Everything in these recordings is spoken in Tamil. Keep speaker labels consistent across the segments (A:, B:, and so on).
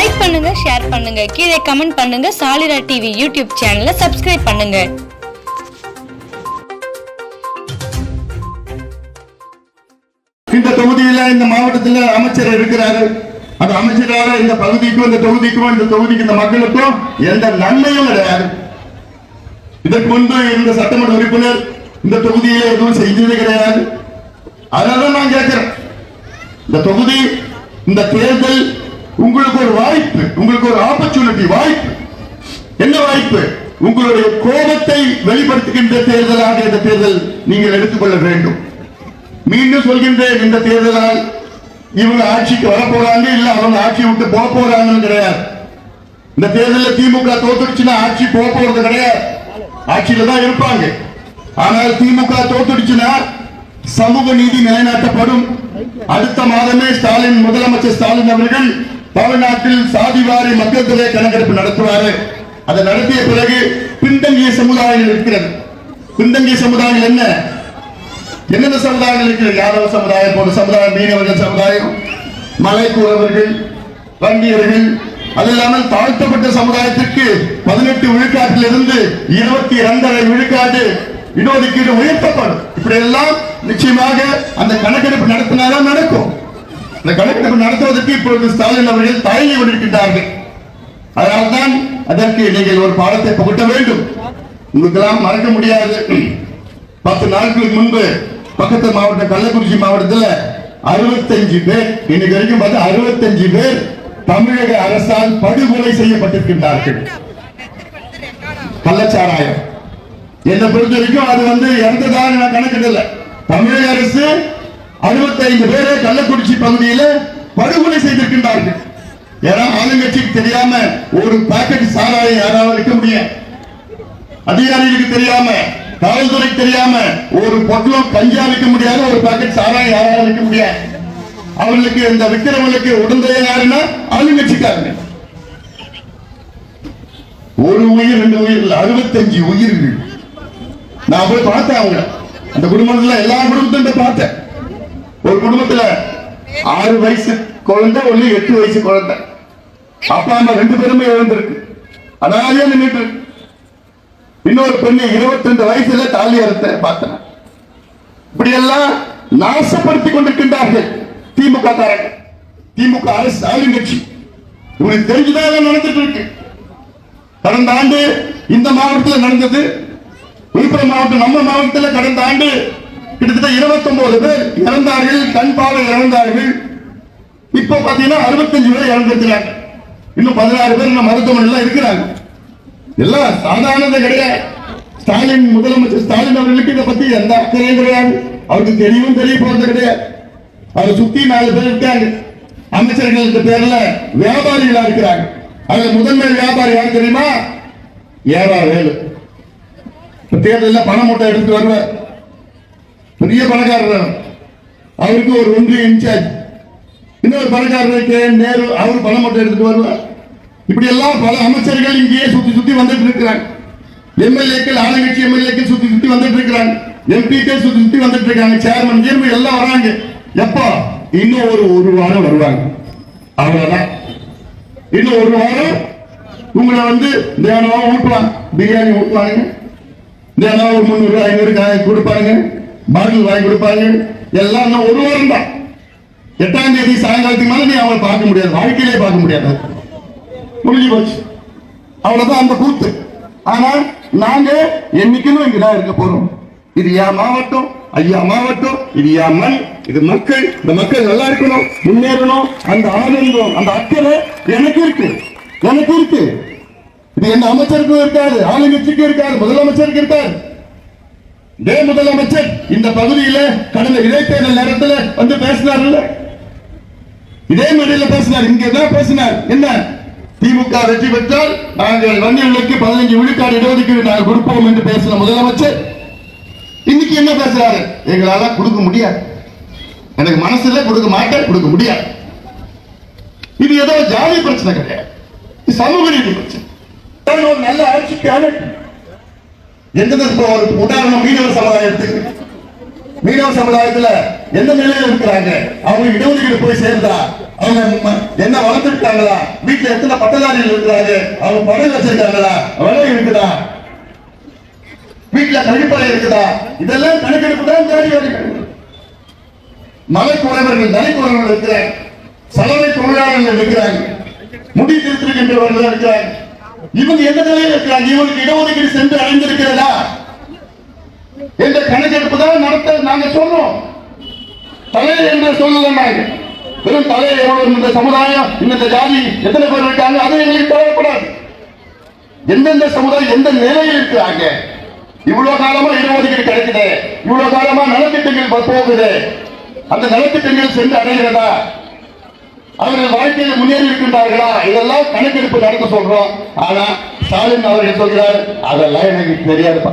A: லைக் பண்ணுங்க ஷேர் பண்ணுங்க. கீழே கமெண்ட் பண்ணுங்க. சாலிரா டிவி யூடியூப் சேனலை சப்ஸ்கிரைப் பண்ணுங்க.
B: இந்த தொகுதியில இந்த மாவட்டத்தில் அமைச்சர் இருக்கிறாரு. அந்த அமைச்சரால இந்த பகுதிக்கும் இந்த தொகுதிக்கும் இந்த தொகுதிக்கு இந்த மக்களுக்கும் எந்த நன்மையும் கிடையாது. இதற்கு முன்பு இருந்த சட்டமன்ற உறுப்பினர் இந்த தொகுதியில எதுவும் செய்தது கிடையாது. அதனால நான் கேட்கிறேன். இந்த தொகுதி இந்த தேர்தல் உங்களுக்கு ஒரு வாய்ப்பு உங்களுக்கு ஒரு ஆப்பர்ச்சுனிட்டி வாய்ப்பு. என்ன வாய்ப்பு? உங்களுடைய கோபத்தை வெளிப்படுத்துகின்ற தேர்தலாக இந்த தேர்தல் நீங்கள் எடுத்துக்கொள்ள வேண்டும். மீண்டும் சொல்கின்றேன் இந்த தேர்தலால் இவங்க ஆட்சிக்கு வரப்போறாங்க இல்ல அவங்க ஆட்சி விட்டு போக போறாங்கன்னு கிடையாது. இந்த தேர்தலில் திமுக தோத்துடுச்சுன்னா ஆட்சி போக போறது கிடையாது. ஆட்சியில தான் இருப்பாங்க. ஆனால் திமுக தோத்துடுச்சுன்னா சமூக நீதி நிலைநாட்டப்படும். அடுத்த மாதமே ஸ்டாலின் முதலமைச்சர் ஸ்டாலின் அவர்கள் தமிழ்நாட்டில் சாதிவாரி மக்கள் தொகை கணக்கெடுப்பு நடத்துவாரு. அதை நடத்திய பிறகு பின்தங்கிய சமுதாயங்கள் இருக்கிறது. பின்தங்கிய சமுதாயங்கள் என்ன? என்னென்ன சமுதாயங்கள் இருக்கிறது? யாதவ சமுதாயம் போன்ற சமுதாயம் மீனவர்கள் சமுதாயம் மலைக்கூறவர்கள் வண்டியர்கள் அது இல்லாமல் தாழ்த்தப்பட்ட சமுதாயத்திற்கு பதினெட்டு விழுக்காட்டிலிருந்து இருபத்தி இரண்டரை விழுக்காடு இடஒதுக்கீடு உயர்த்தப்படும். இப்படி எல்லாம் நிச்சயமாக அந்த கணக்கெடுப்பு நடத்தினாதான் நடக்கும். இந்த கணக்கெடுப்பு நடத்துவதற்கு இப்பொழுது ஸ்டாலின் அவர்கள் தயங்கி கொண்டிருக்கின்றார்கள் அதனால்தான் அதற்கு நீங்கள் ஒரு பாடத்தை புகட்ட வேண்டும். உங்களுக்கெல்லாம் மறக்க முடியாது. பத்து நாட்களுக்கு முன்பு பக்கத்து மாவட்டம் கள்ளக்குறிச்சி மாவட்டத்தில் அறுபத்தஞ்சு பேர் இன்னைக்கு வரைக்கும் பார்த்து அறுபத்தஞ்சு பேர் தமிழக அரசால் படுகொலை செய்யப்பட்டிருக்கின்றார்கள். கள்ளச்சாராயம். என்னை பொறுத்த வரைக்கும் அது வந்து இறந்ததாக நான் கணக்கிடல. தமிழக அரசு அறுபத்தைந்து பேரை கள்ளக்குறிச்சி பகுதியில் படுகொலை செய்திருக்கின்றார்கள். ஏன்னா ஆளுங்கட்சிக்கு தெரியாம ஒரு பாக்கெட் சாராயம் யாராவது விற்க முடியும். அதிகாரிகளுக்கு தெரியாம காவல்துறைக்கு தெரியாம ஒரு பொட்டலம் கஞ்சா வைக்க முடியாத ஒரு பாக்கெட் சாராயம் யாராவது வைக்க முடியாது அவர்களுக்கு இந்த விக்கிரமனுக்கு உடந்தையா யாருன்னா ஆளுங்கட்சிக்காரங்க. ஒரு உயிர் ரெண்டு உயிர் இல்லை அறுபத்தஞ்சு உயிர்கள். நான் போய் பார்த்தேன் அவங்க அந்த குடும்பத்துல எல்லா குடும்பத்தையும் பார்த்தேன். ஒரு குடும்பத்துல ஆறு வயசு குழந்தை ஒண்ணு எட்டு வயசு குழந்தை. அப்பா அம்மா ரெண்டு பேருமே இழந்திருக்கு அனாதையா நின்றுட்டு இன்னொரு பெண்ணு இருபத்தி ரெண்டு வயசுல தாலி அறுத்த பார்த்தேன் இப்படி எல்லாம் நாசப்படுத்திக் கொண்டிருக்கின்றார்கள் திமுக காரங்க திமுக அரசு ஆளுங்கட்சி உங்களுக்கு தெரிஞ்சுதான் நடந்துட்டு இருக்கு. கடந்த ஆண்டு இந்த மாவட்டத்தில் நடந்தது. விழுப்புரம் மாவட்டம் நம்ம மாவட்டத்தில் கடந்த ஆண்டு கிட்டத்தட்ட 29 பேர் இறந்தார்கள் கண் பார்வை இறந்தார்கள். இப்போ பாத்தீங்கன்னா 65 பேர் இறந்திருக்கிறாங்க. இன்னும் பதினாறு பேர் இன்னும் மருத்துவமனையில் இருக்கிறாங்க. எல்லாம் சாதாரணது கிடையாது. ஸ்டாலின் முதலமைச்சர் ஸ்டாலின் அவர்களுக்கு இதை பத்தி எந்த அக்கறையும் கிடையாது. அவருக்கு தெரியவும் தெரிய போறது கிடையாது. அவரை சுத்தி நாலு பேர் இருக்காங்க. அமைச்சர்களுக்கு பேர்ல வியாபாரிகளா இருக்கிறாங்க. அதுல முதன்மை வியாபாரி யார் தெரியுமா? ஏவா வேலு. தேர்தலில் பணம் மூட்டை எடுத்து வருவார். பெரிய பணக்காரர். அவருக்கு ஒரு ஒன்றிய இன்சார்ஜ். இன்னொரு பணக்காரர் கே நேரு அவர் பண மட்டும் எடுத்துட்டு வருவார். இப்படி எல்லாம் பல அமைச்சர்கள் இங்கேயே சுத்தி சுத்தி வந்துட்டு இருக்கிறாங்க. எம்எல்ஏக்கள் ஆளுங்கட்சி எம்எல்ஏக்கள் சுத்தி சுத்தி வந்துட்டு இருக்கிறாங்க. எம்பிக்கள் சுத்தி சுத்தி வந்துட்டு இருக்காங்க. சேர்மன் சேர்மன் எல்லாம் வராங்க. எப்போ? இன்னும் ஒரு ஒரு வாரம் வருவாங்க. அவ்வளவுதான். இன்னும் ஒரு வாரம் உங்களை வந்து தியானம் ஊட்டுவாங்க பிரியாணி ஊட்டுவாங்க. தியானம் ஒரு முந்நூறு ஐநூறு காய் கொடுப்பாங்க. மருந்து வாங்கி கொடுப்பாங்க எல்லாம் ஒரு வாரம் தான். எட்டாம் தேதி சாயங்காலத்துக்கு மேலே நீ அவளை பார்க்க முடியாது. வாழ்க்கையிலே பார்க்க முடியாது. முடிஞ்சு போச்சு. அவ்வளவுதான் அந்த கூத்து. ஆனா நாங்க என்னைக்குமே இங்கதான் இருக்க போறோம். இது என் மாவட்டம் ஐயா மாவட்டம் இது என் மண் இது மக்கள். இந்த மக்கள் நல்லா இருக்கணும் முன்னேறணும். அந்த ஆனந்தம் அந்த அக்கறை எனக்கு இருக்கு. எனக்கு இருக்கு. இது எந்த அமைச்சருக்கும் இருக்காது ஆளுங்கட்சிக்கும் இருக்காது முதலமைச்சருக்கு இருக்காது. இதே முதலமைச்சர் இந்த பகுதியில கடந்த இடைத்தேர்தல் நேரத்துல வந்து பேசினார் இதே மேடையில பேசினார். இங்க தான் பேசினார்? என்ன? திமுக வெற்றி பெற்றால் நாங்கள் வன்னியர்களுக்கு பதினஞ்சு விழுக்காடு இடஒதுக்கீடு நாங்கள் கொடுப்போம் என்று பேசின முதலமைச்சர். இன்னைக்கு என்ன பேசுறாரு? எங்களால கொடுக்க முடியாது. எனக்கு மனசுல கொடுக்க மாட்டேன் கொடுக்க முடியாது. இது ஏதோ ஜாதி பிரச்சனை கிடையாது. சமூக நீதி பிரச்சனை. ஒரு நல்ல ஆட்சிக்கு அனுப்பி எந்தெந்த ஒரு உதாரணம் மீனவ சமுதாயத்துக்கு? மீனவ சமுதாயத்துல எந்த நிலையில இருக்கிறாங்க? அவங்க இடஒதுக்கீடு போய் சேர்ந்தா அவங்க என்ன வளர்த்துருக்காங்களா வீட்டுல எத்தனை பட்டதாரிகள் இருக்கிறாங்க? அவங்க படம் வச்சிருக்காங்களா? வலை இருக்குதா? வீட்டுல கழிப்பறை இருக்குதா? இதெல்லாம் கணக்கெடுப்பு தான் தேடி வருகிறது மலைக்குறவர்கள் நலைக்குறவர்கள் இருக்கிறாங்க. சலவை தொழிலாளர்கள் இருக்கிறாங்க. முடி திருத்திருக்கின்றவர்கள் இருக்கிறாங்க. இவங்க எந்த நிலையில் இருக்கிறாங்க இவங்களுக்கு இடஒதுக்கீடு சென்று அடைந்திருக்கிறதா? என்ற கணக்கெடுப்பு தான் நடத்த நாங்க சொல்றோம் தலையை என்று சொல்லல நாங்க வெறும் தலையை எவ்வளவு இந்த சமுதாயம் இந்த ஜாதி எத்தனை பேர் இருக்காங்க அது எங்களுக்கு தேவைப்படாது. எந்தெந்த சமுதாயம் எந்த நிலையில் இருக்கிறாங்க இவ்வளவு காலமா இடஒதுக்கீடு கிடைக்குது. இவ்வளவு காலமா நலத்திட்டங்கள் போகுது. அந்த நலத்திட்டங்கள் சென்று அடைகிறதா? அவர்கள் வாழ்க்கையில் முன்னேறி இருக்கின்றார்களா இதெல்லாம் கணக்கெடுப்பு நடத்த சொல்றோம். ஆனா ஸ்டாலின் அவர்கள் சொல்கிறார் அதெல்லாம் எனக்கு தெரியாதுப்பா.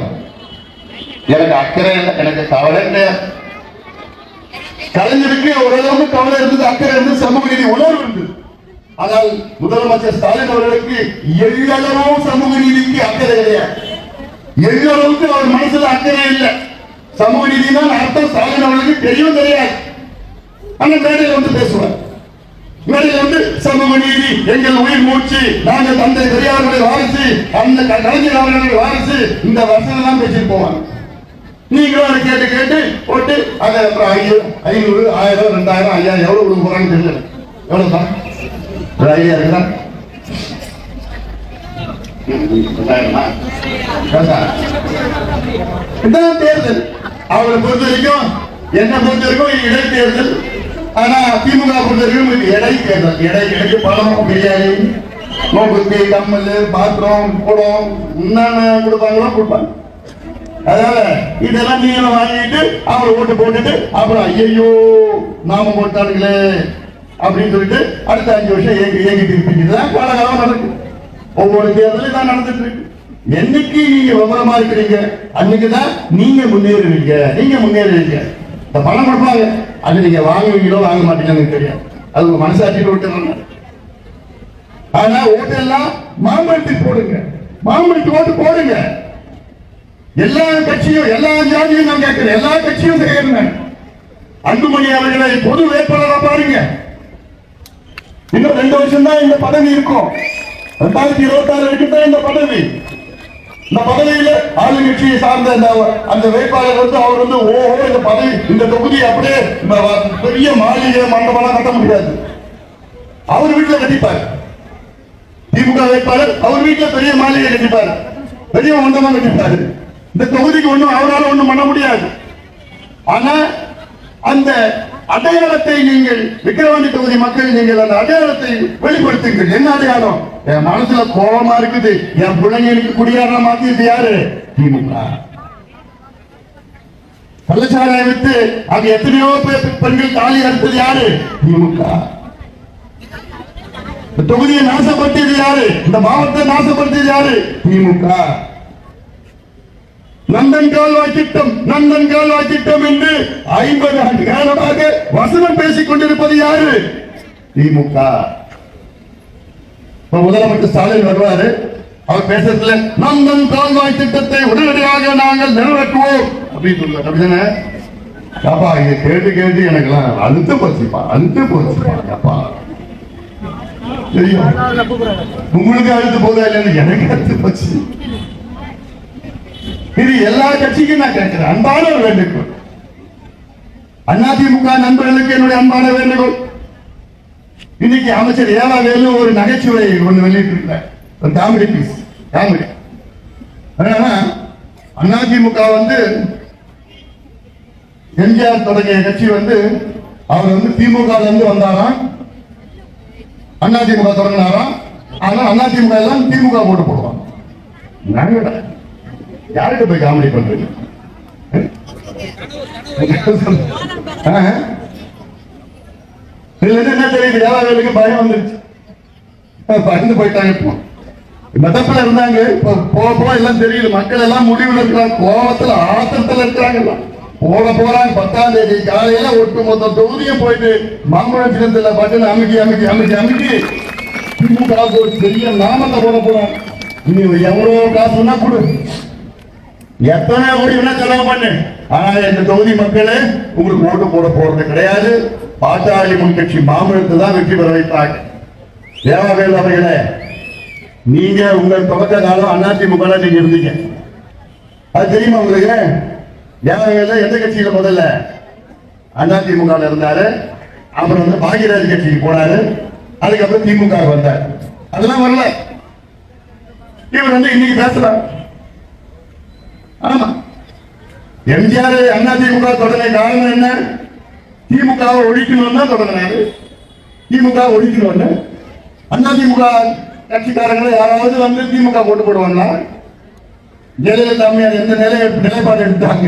B: எனக்கு அக்கறை இல்லை. எனக்கு கவலை கிடையாது கலைஞருக்கு ஓரளவுக்கு கவலை இருந்தது அக்கறை இருந்தது சமூக நீதி உணர்வு இருந்தது. ஆனால் முதலமைச்சர் ஸ்டாலின் அவர்களுக்கு எள்ளளவும் சமூக நீதிக்கு அக்கறை கிடையாது எல்லளவுக்கு அவர் மனசுல அக்கறை இல்லை. சமூக நீதினா அர்த்தம் ஸ்டாலின் அவர்களுக்கு தெரியும் தெரியாது. அந்த மேடையில் வந்து பேசுவார். மேடையில் வந்து சமூக நீதி எங்கள் உயிர் மூச்சு. நாங்கள் தந்தை பெரியாருடைய வாரிசு அந்த க- கலைஞர் அவர்களுடைய வாரிசு இந்த வருஷம் தான் பேசிட்டு போவாங்க. நீங்களும் அதை கேட்டு கேட்டு போட்டு அதை அப்புறம் ஐநூறு ஐநூறு ஆயிரம் ரெண்டாயிரம் ஐயாயிரம் எவ்வளவு கொடுக்க போறாங்கன்னு தெரியல. எவ்வளவு தான் ஒரு ஐடியா இருக்குதா? கேட்டா? இதான் தேர்தல். அவரை பொறுத்த வரைக்கும் என்னை பொறுத்த வரைக்கும் இது இடைத்தேர்தல் ஆனா திமுக பொறுத்தவரைக்கும் வரைக்கும் இது இடை தேர்தல் இடை பழம் பிரியாணி நோக்குத்தி கம்மல் பாத்திரம் குடம் என்னென்ன கொடுப்பாங்களோ கொடுப்பாங்க. அதனால இதெல்லாம் நீங்களும் வாங்கிட்டு அவரை ஓட்டு போட்டுட்டு அப்புறம் ஐயோ நாம போட்டானுங்களே அப்படின்னு சொல்லிட்டு அடுத்த அஞ்சு வருஷம் ஏங்கி ஏங்கிட்டு இருப்பீங்க. தான் காலகாலம் நடக்கும் ஒவ்வொரு தேர்தலும் தான் நடந்துட்டு இருக்கு. என்னைக்கு நீங்க விவரமா இருக்கிறீங்க? அன்னைக்கு தான் நீங்க முன்னேறுவீங்க. நீங்க முன்னேறுவீங்க. இந்த பணம் கொடுப்பாங்க. அது நீங்க வாங்குவீங்களோ வாங்க மாட்டீங்கன்னு தெரியும் தெரியாது. அது உங்க மனசாட்சியில் விட்டுறாங்க ஆனா ஓட்டெல்லாம் மாம்பழத்துக்கு போடுங்க. மாம்பழத்துக்கு ஓட்டு போடுங்க. எல்லா கட்சியும் எல்லா ஜாதியும் நான் கேட்கிறேன். எல்லா கட்சியும் கேட்கிறேன். அன்புமணி அவர்களை பொது வேட்பாளராக பாருங்க. இன்னும் ரெண்டு வருஷம் தான் இந்த பதவி இருக்கும். ரெண்டாயிரத்தி இருபத்தி ஆறு வரைக்கும் தான் இந்த பதவி. இந்த பதவியில ஆளுங்கட்சியை சார்ந்த அந்த அந்த வேட்பாளர் வந்து அவர் வந்து ஓஹோ இந்த பதவி இந்த தொகுதி அப்படியே பெரிய மாளிகை மண்டபம்லாம் கட்ட முடியாது. அவர் வீட்டுல கட்டிப்பார். திமுக வேட்பாளர் அவர் வீட்டுல பெரிய மாளிகை கட்டிப்பார். பெரிய மண்டபம் கட்டிப்பார். இந்த தொகுதிக்கு ஒண்ணும் அவரால் ஒண்ணும் பண்ண முடியாது. ஆனா அந்த அடையாளத்தை நீங்கள் விக்கிரவாண்டி தொகுதி மக்கள் நீங்கள் அந்த அடையாளத்தை வெளிப்படுத்துங்கள். என்ன அடையாளம்? என் மனசுல கோபமா இருக்குது. என் பிள்ளைங்க எனக்கு குடியாரம் மாத்தியது யாரு? திமுக. கள்ளச்சாராயம் வித்து அது எத்தனையோ பேர் பெண்கள் தாலி அறுத்தது யாரு? திமுக. இந்த தொகுதியை நாசப்படுத்தியது யாரு? இந்த மாவட்டத்தை நாசப்படுத்தியது யாரு? திமுக. நந்தன் கால்வாய் திட்டம் நந்தன் கால்வாய் திட்டம் என்று ஐம்பது ஆண்டு காலமாக வசனம் பேசிக் கொண்டிருப்பது யாரு? திமுக. முதலமைச்சர் ஸ்டாலின் வருவாரு. அவர் பேசுறதுல நந்தன் கால்வாய் திட்டத்தை உடனடியாக நாங்கள் நிறைவேற்றுவோம். அப்படின்னு சொல்லுவார் அப்படிதானே அப்பா இதை கேட்டு கேட்டு எனக்கெல்லாம் அழுத்த போச்சுப்பா அழுத்த போச்சுப்பா அப்பா. தெரியும். உங்களுக்கு அழுத்து போதா இல்லைன்னு எனக்கு அழுத்து போச்சு. எல்லா கட்சிக்கும் நான் கேட்கிறேன். அன்பான ஒரு வேண்டுகோள். அதிமுக நண்பர்களுக்கு என்னுடைய அன்பான வேண்டுகோள். இன்னைக்கு அமைச்சர் ஏவா வேலு ஒரு நகைச்சுவை ஒண்ணு வெளியிட்டு இருக்கிறார் காமெடி பீஸ் காமெடி அதிமுக வந்து எம்ஜிஆர் தொடங்கிய கட்சி வந்து அவர் வந்து திமுக இருந்து வந்தாராம். அதிமுக தொடங்கினாராம். ஆனா அதிமுக எல்லாம் திமுக போட்டு போடுவாங்க. யார்கிட்ட போய் காமெடி பண்றீங்க? என்ன தெரியுது. ஏழாவேலுக்கு பயம் வந்துருச்சு. பயந்து போயிட்டாங்க இப்போ. மெதப்பில் இருந்தாங்க. இப்போ போக போக எல்லாம் தெரியுது. மக்கள் எல்லாம் முடிவுல இருக்கிறாங்க. கோபத்தில் ஆத்திரத்துல இருக்கிறாங்க போக போறாங்க. பத்தாம் தேதி காலையில ஒட்டு மொத்த தொகுதியும் போயிட்டு மாம்பழம் சின்னத்துல பட்டு அமுக்கி அமுக்கி அமுக்கி அமுக்கி. திமுக ஒரு பெரிய நாமத்தை போட போறாங்க. இனி எவ்வளவு காசுன்னா கொடு. எத்தனை கோடி வேணா செலவு பண்ணு. ஆனா இந்த தொகுதி மக்களே உங்களுக்கு ஓட்டு போட போறது கிடையாது. பாட்டாளி முன்கட்சி மாம்பழத்தை தான் வெற்றி பெற வைப்பாங்க தேவாவேல் அவர்களே நீங்க உங்கள் தொடக்க காலம் அதிமுக நீங்க இருந்தீங்க. அது தெரியுமா உங்களுக்கு? தேவாவேல எந்த கட்சியில முதல்ல? அதிமுக இருந்தாரு. அப்புறம் வந்து பாகியராஜ் கட்சிக்கு போனாரு. அதுக்கப்புறம் திமுக வந்தார். அதெல்லாம் வரல. இவர் வந்து இன்னைக்கு பேசலாம் ஆமா. எம்ஜிஆர் அதிமுக தொடங்கின காரணம் என்ன? திமுகவை ஒழிக்கணும்னு தான் தொடங்கினாரு. திமுக ஒழிக்கணும்னு அதிமுக கட்சிக்காரங்களை யாராவது வந்து திமுக போட்டு போடுவாங்களா? ஜெயலலிதா அம்மையார் எந்த நிலை நிலைப்பாடு எடுத்தாங்க?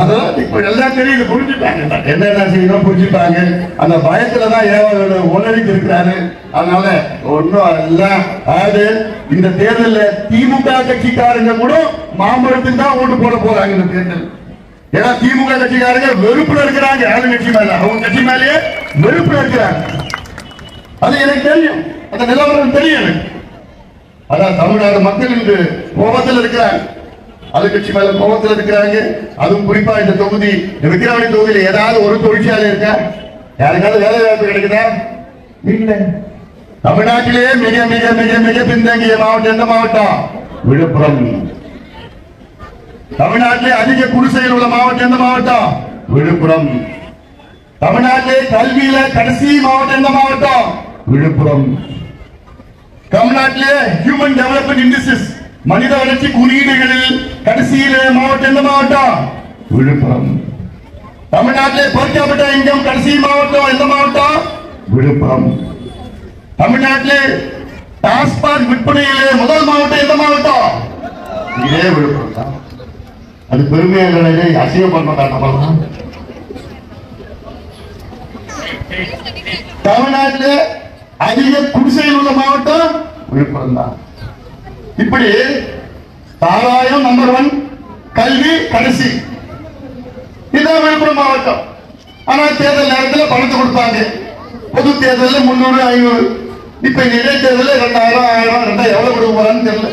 B: அதெல்லாம் இப்ப எல்லாம் தெரியுது புரிஞ்சுப்பாங்க. என்னென்ன செய்யணும் புரிஞ்சுப்பாங்க. அந்த பயத்துல தான் ஏவாளோட உணர்வு இருக்கிறாரு. அதனால ஒன்றும் எல்லாம் அதாவது இந்த தேர்தலில் திமுக கட்சிக்காரங்க கூட மாம்பழத்துக்கு தான் ஓட்டு போட போறாங்க இந்த தேர்தல். ஏன்னா திமுக கட்சிக்காரங்க வெறுப்புல இருக்கிறாங்க. யாரு கட்சி மேல. அவங்க கட்சி மேலேயே வெறுப்புல இருக்கிறாங்க. அது எனக்கு தெரியும். அந்த நிலவரம் தெரியும் எனக்கு. அதான் தமிழ்நாடு மக்கள் இன்று கோபத்தில் இருக்கிறாங்க. அது கட்சி மேல கோபத்தில் இருக்கிறாங்க. அதுவும் குறிப்பா இந்த தொகுதி விக்கிரவாணி தொகுதியில் ஏதாவது ஒரு தொழிற்சாலை இருக்கா? யாருக்காவது வேலை வாய்ப்பு கிடைக்குதா? இல்ல. தமிழ்நாட்டிலேயே மிக மிக மிக மிக பின்தங்கிய மாவட்டம் எந்த மாவட்டம்? விழுப்புரம். தமிழ்நாட்டிலே அதிக குடிசையில் உள்ள மாவட்டம் எந்த மாவட்டம்? விழுப்புரம். தமிழ்நாட்டிலே கல்வியில கடைசி மாவட்டம் எந்த மாவட்டம்? விழுப்புரம். தமிழ்நாட்டிலே ஹியூமன் டெவலப்மெண்ட் இண்டஸ்ட்ரீஸ் மனித வளர்ச்சி குறியீடுகளில் கடைசியிலே மாவட்டம் எந்த மாவட்டம்? விழுப்புரம். தமிழ்நாட்டிலே பொறிக்கப்பட்ட இங்கம் கடைசி மாவட்டம் எந்த மாவட்டம்? விழுப்புரம். தமிழ்நாட்டிலே டாஸ்மாக் விற்பனையிலே முதல் மாவட்டம் எந்த மாவட்டம்? இதே விழுப்புரம் தான். அது பெருமையாக அசிங்கம் பண்ண தமிழ்நாட்டிலே அதிக குடிசையில் உள்ள மாவட்டம்? விழுப்புரம் தான். இப்படி தாராயம் நம்பர் ஒன் கல்வி கடைசி. இதுதான் விழுப்புரம் மாவட்டம். ஆனா தேர்தல் நேரத்தில் பணத்தை கொடுப்பாங்க பொது தேர்தலில் முன்னூறு ஐநூறு. இப்ப இந்த இடைத்தேர்தலில் ரெண்டாயிரம் ஆயிரம் ரெண்டாயிரம் எவ்வளவு கொடுக்க போறான்னு தெரியல.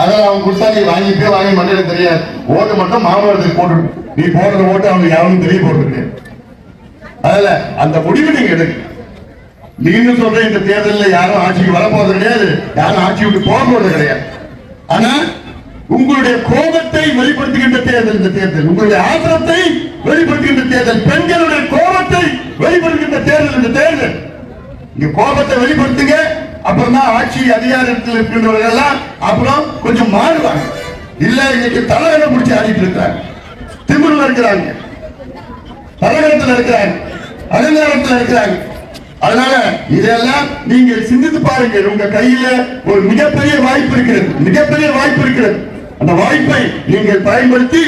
B: அதான் அவங்க கொடுத்தா நீ வாங்கிப்பே வாங்கி மாட்டேன் தெரியாது. ஓட்டு மட்டும் மாவட்டத்துக்கு போட்டு நீ போடுற ஓட்டு அவங்க யாரும் தெரிய போட்டுருக்கு அதில் அந்த முடிவு நீங்க எடுங்க. நீங்க சொல்ற இந்த தேர்தலில் யாரும் ஆட்சிக்கு வரப்போறது கிடையாது. யாரும் ஆட்சி விட்டு போக போறது கிடையாது. ஆனா உங்களுடைய கோபத்தை வெளிப்படுத்துகின்ற தேர்தல் இந்த தேர்தல். உங்களுடைய ஆத்திரத்தை வெளிப்படுத்துகின்ற தேர்தல். பெண்களுடைய கோபத்தை வெளிப்படுத்துகின்ற தேர்தல் இந்த தேர்தல். நீங்க கோபத்தை வெளிப்படுத்துங்க. அப்புறம் தான் ஆட்சி அதிகாரத்தில் இருக்கின்றவர்கள் எல்லாம் அப்புறம் கொஞ்சம் மாறுவாங்க. இல்ல இன்னைக்கு தலைவரை பிடிச்சி ஆடிட்டு இருக்கிறாங்க. திமிர்ல இருக்கிறாங்க. தலைவரத்தில் இருக்கிறாங்க. அதிகாரத்தில் இருக்கிறாங்க. அதனால இதெல்லாம் நீங்க சிந்தித்து பாருங்க உங்க கையில ஒரு மிகப்பெரிய வாய்ப்பு இருக்கிறது. மிகப்பெரிய வாய்ப்பு இருக்கிறது. அந்த வாய்ப்பை நீங்கள் பயன்படுத்தி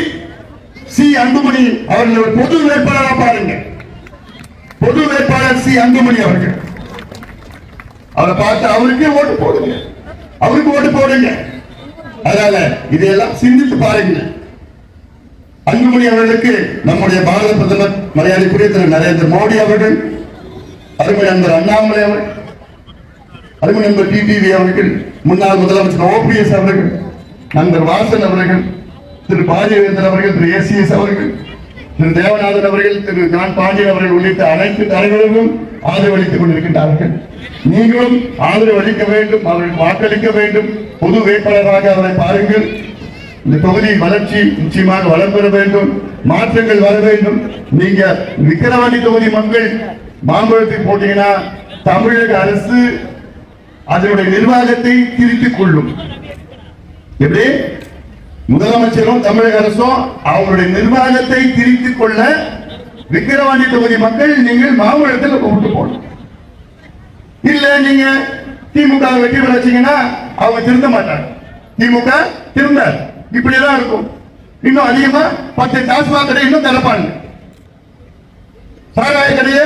B: சி. அன்புமணி அவர்கள் ஒரு பொது வேட்பாளராக பாருங்க பொது வேட்பாளர் சி. அன்புமணி அவர்கள். அவரை பார்த்து அவருக்கே ஓட்டு போடுங்க. அவருக்கு ஓட்டு போடுங்க. அதனால இதையெல்லாம் சிந்தித்து பாருங்க அன்புமணி அவர்களுக்கு நம்முடைய பாரத பிரதமர் மரியாதைக்குரிய திரு. நரேந்திர மோடி அவர்கள் அருமை நண்பர் அண்ணாமலை அவர்கள் அருமை நண்பர் டிடிவி அவர்கள் முன்னாள் முதலமைச்சர் ஓபிஎஸ் அவர்கள் நண்பர் வாசன் அவர்கள் திரு பாஜவேந்தர் அவர்கள் திரு ஏசிஎஸ் அவர்கள் திரு தேவநாதன் அவர்கள் திரு நான் பாண்டியன் அவர்கள் உள்ளிட்ட அனைத்து தலைவர்களும் ஆதரவளித்துக் கொண்டிருக்கின்றார்கள். நீங்களும் ஆதரவு அளிக்க வேண்டும் அவர்களுக்கு வாக்களிக்க வேண்டும். பொது வேட்பாளராக அவரை பாருங்கள். இந்த தொகுதி வளர்ச்சி நிச்சயமாக வளம் பெற வேண்டும். மாற்றங்கள் வர வேண்டும். நீங்க விக்கிரவாண்டி தொகுதி மக்கள் மாம்பழத்தை போட்டீங்கன்னா தமிழக அரசு அதனுடைய நிர்வாகத்தை திருத்திக் கொள்ளும். எப்படி? முதலமைச்சரும் தமிழக அரசும் அவருடைய நிர்வாகத்தை திரித்துக் கொள்ள விக்கிரவாண்டி தொகுதி மக்கள் நீங்கள் மாம்பழத்தில் விட்டு போகணும். இல்ல நீங்க திமுக வெற்றி பெற வச்சீங்கன்னா அவங்க திருந்த மாட்டாங்க. திமுக திருந்தாது. இப்படிதான் இருக்கும். இன்னும் அதிகமா பத்து டாஸ்மாக் கடை இன்னும் திறப்பாங்க. சாராய கடையை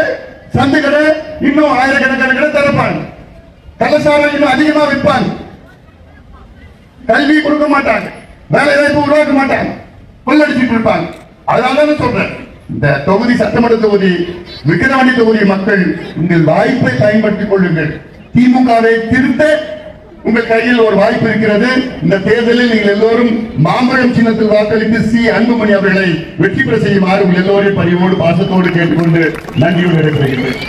B: சந்தை கடை இன்னும் ஆயிரக்கணக்கான கடை திறப்பாங்க. கள்ளசாரம் இன்னும் அதிகமா விற்பாங்க. கல்வி கொடுக்க மாட்டாங்க. வேலை வாய்ப்பு உருவாக்க மாட்டாங்க. கொள்ளடிச்சுட்டு இருப்பாங்க. அதனால சொல்றேன். இந்த தொகுதி சட்டமன்ற தொகுதி விக்கிரவாணி தொகுதி மக்கள் உங்கள் வாய்ப்பை பயன்படுத்திக் கொள்ளுங்கள். திமுகவை திருத்த உங்கள் கையில் ஒரு வாய்ப்பு இருக்கிறது. இந்த தேர்தலில் நீங்கள் எல்லோரும் மாம்பழம் சின்னத்தில் வாக்களித்து சி. அன்புமணி அவர்களை வெற்றி பெற செய்யுமாறு உங்கள் எல்லோரையும் பணிவோடு பாசத்தோடு கேட்டுக்கொண்டு நன்றியோடு இருக்கிறேன்